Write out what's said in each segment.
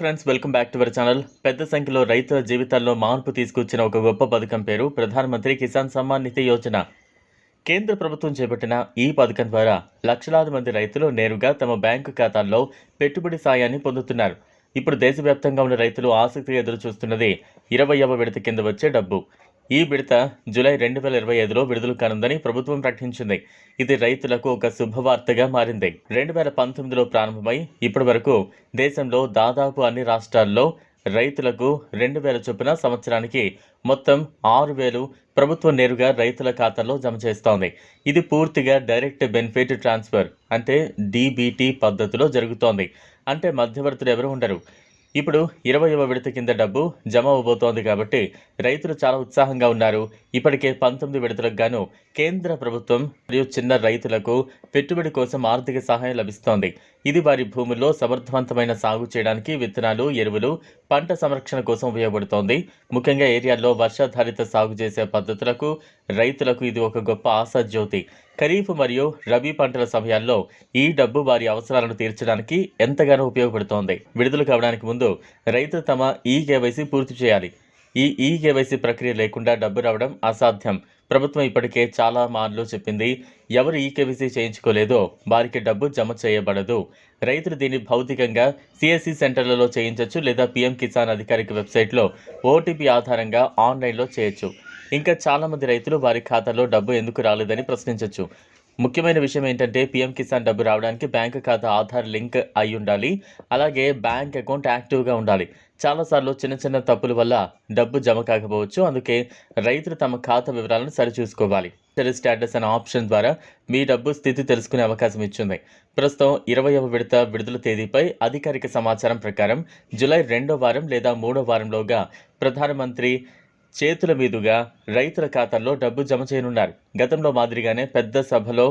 Friends welcome back to our channel పెద్ద సంఖ్యలో రైతుల జీవితాల్లో మార్పు తీసుకొచ్చిన ఒక గొప్ప పథకం పేరు ప్రధానమంత్రి కిసాన్ సమ్మాన్ నిధి యోజన. కేంద్ర ప్రభుత్వం చేపట్టిన ఈ పథకం ద్వారా లక్షలాది మంది రైతులు నేరుగా తమ బ్యాంకు ఖాతాల్లో పెట్టుబడి సాయాన్ని పొందుతున్నారు. ఇప్పుడు దేశవ్యాప్తంగా ఉన్న రైతులు ఆసక్తిగా ఎదురు చూస్తున్నది ఇరవైవ విడత కింద వచ్చే డబ్బు. ఈ విడత జూలై రెండు వేల ఇరవై ఐదులో విడుదల కానుందని ప్రభుత్వం ప్రకటించింది. ఇది రైతులకు ఒక శుభవార్తగా మారింది. రెండు వేల పంతొమ్మిదిలో ప్రారంభమై ఇప్పటి వరకు దేశంలో దాదాపు అన్ని రాష్ట్రాల్లో రైతులకు రెండు వేల చొప్పున సంవత్సరానికి మొత్తం ఆరు వేలు ప్రభుత్వం నేరుగా రైతుల ఖాతాల్లో జమ చేస్తోంది. ఇది పూర్తిగా డైరెక్ట్ బెనిఫిట్ ట్రాన్స్ఫర్ అంటే డీబీటీ పద్ధతిలో జరుగుతోంది. అంటే మధ్యవర్తులు ఎవరు ఉండరు. ఇప్పుడు ఇరవైవ విడత కింద డబ్బు జమ అవబోతోంది కాబట్టి రైతులు చాలా ఉత్సాహంగా ఉన్నారు. ఇప్పటికే పంతొమ్మిది విడతలకు గాను కేంద్ర ప్రభుత్వం మరియు చిన్న రైతులకు పెట్టుబడి కోసం ఆర్థిక సహాయం లభిస్తోంది. ఇది వారి భూముల్లో సమర్థవంతమైన సాగు చేయడానికి విత్తనాలు ఎరువులు పంట సంరక్షణ కోసం ఉపయోగపడుతోంది. ముఖ్యంగా ఏరియాల్లో వర్షాధారిత సాగు చేసే పద్ధతులకు రైతులకు ఇది ఒక గొప్ప ఆశాజ్యోతి. ఖరీఫ్ మరియు రబీ పంటల సమయాల్లో ఈ డబ్బు వారి అవసరాలను తీర్చడానికి ఎంతగానో ఉపయోగపడుతోంది. విడుదల కావడానికి ముందు రైతులు తమ ఈ కేవైసీ పూర్తి చేయాలి. ఈ ఈ కేవైసీ ప్రక్రియ లేకుండా డబ్బు రావడం అసాధ్యం. ప్రభుత్వం ఇప్పటికే చాలా మార్లు చెప్పింది ఎవరు ఈ కేవైసీ చేయించుకోలేదో వారికి డబ్బు జమ చేయబడదు. రైతులు దీన్ని భౌతికంగా సిఎస్సి సెంటర్లలో చేయించవచ్చు లేదా పీఎం కిసాన్ అధికారిక వెబ్సైట్లో ఓటీపీ ఆధారంగా ఆన్లైన్లో చేయొచ్చు. ఇంకా చాలామంది రైతులు వారి ఖాతాలో డబ్బు ఎందుకు రాలేదని ప్రశ్నించవచ్చు ముఖ్యమైన విషయం ఏంటంటే పీఎం కిసాన్ డబ్బు రావడానికి బ్యాంక్ ఖాతా ఆధార్ లింక్ అయి ఉండాలి. అలాగే బ్యాంక్ అకౌంట్ యాక్టివ్గా ఉండాలి. చాలాసార్లు చిన్న చిన్న తప్పుల వల్ల డబ్బు జమ కాకపోవచ్చు. అందుకే రైతులు తమ ఖాతా వివరాలను సరిచూసుకోవాలి. సెల్ స్టేటస్ అనే ఆప్షన్ ద్వారా మీ డబ్బు స్థితి తెలుసుకునే అవకాశం ఇచ్చింది. ప్రస్తుతం ఇరవైవ విడత విడుదల తేదీపై అధికారిక సమాచారం ప్రకారం జూలై రెండో వారం లేదా మూడో వారంలోగా ప్రధానమంత్రి చేతుల మీదుగా రైతుల ఖాతాల్లో డబ్బు జమ చేయనున్నారు. గతంలో మాదిరిగానే పెద్ద సభలో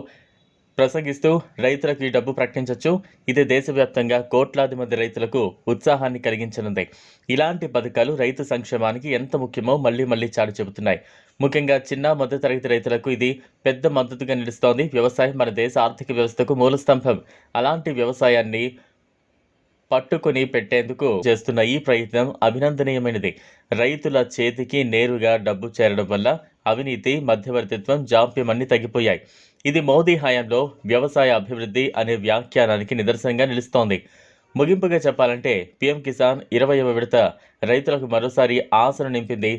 ప్రసంగిస్తూ రైతులకు ఈ డబ్బు ప్రకటించవచ్చు ఇది దేశవ్యాప్తంగా కోట్లాది మంది రైతులకు ఉత్సాహాన్ని కలిగించనుంది. ఇలాంటి పథకాలు రైతు సంక్షేమానికి ఎంత ముఖ్యమో మళ్ళీ మళ్ళీ చాటు చెబుతున్నాయి. ముఖ్యంగా చిన్న మధ్యతరగతి రైతులకు ఇది పెద్ద మద్దతుగా నిలుస్తోంది. వ్యవసాయం మన దేశ ఆర్థిక వ్యవస్థకు మూలస్తంభం అలాంటి వ్యవసాయాన్ని పట్టుకొని పెట్టేందుకు చేస్తున్న ఈ ప్రయత్నం అభినందనీయమైనది. రైతుల చేతికి నేరుగా డబ్బు చేరడం వల్ల అవినీతి మధ్యవర్తిత్వం జాప్యం అన్ని తగ్గిపోయాయి. ఇది మోదీ హయాంలో వ్యవసాయ అభివృద్ధి అనే వ్యాఖ్యానానికి నిదర్శనంగా నిలుస్తోంది. ముగింపుగా చెప్పాలంటే పీఎం కిసాన్ ఇరవైవ విడత రైతులకు మరోసారి ఆశను నింపింది.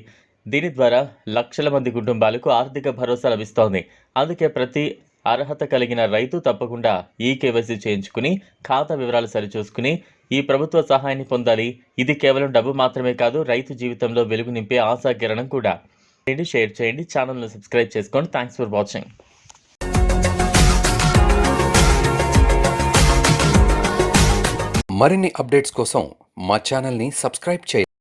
దీని ద్వారా లక్షల మంది కుటుంబాలకు ఆర్థిక భరోసా లభిస్తోంది. అందుకే ప్రతి అర్హత కలిగిన రైతు తప్పకుండా ఈ కేవైసీ చేయించుకుని ఖాతా వివరాలు సరిచూసుకుని ఈ ప్రభుత్వ సహాయాన్ని పొందాలి. ఇది కేవలం డబ్బు మాత్రమే కాదు రైతు జీవితంలో వెలుగు నింపే ఆశాకిరణం కూడా. షేర్ చేయండి ఛానల్ను సబ్స్క్రైబ్ చేసుకోండి. థ్యాంక్స్ ఫర్ వాచింగ్ మరిన్ని అప్డేట్స్ కోసం మా ఛానల్ని సబ్స్క్రైబ్ చేయండి.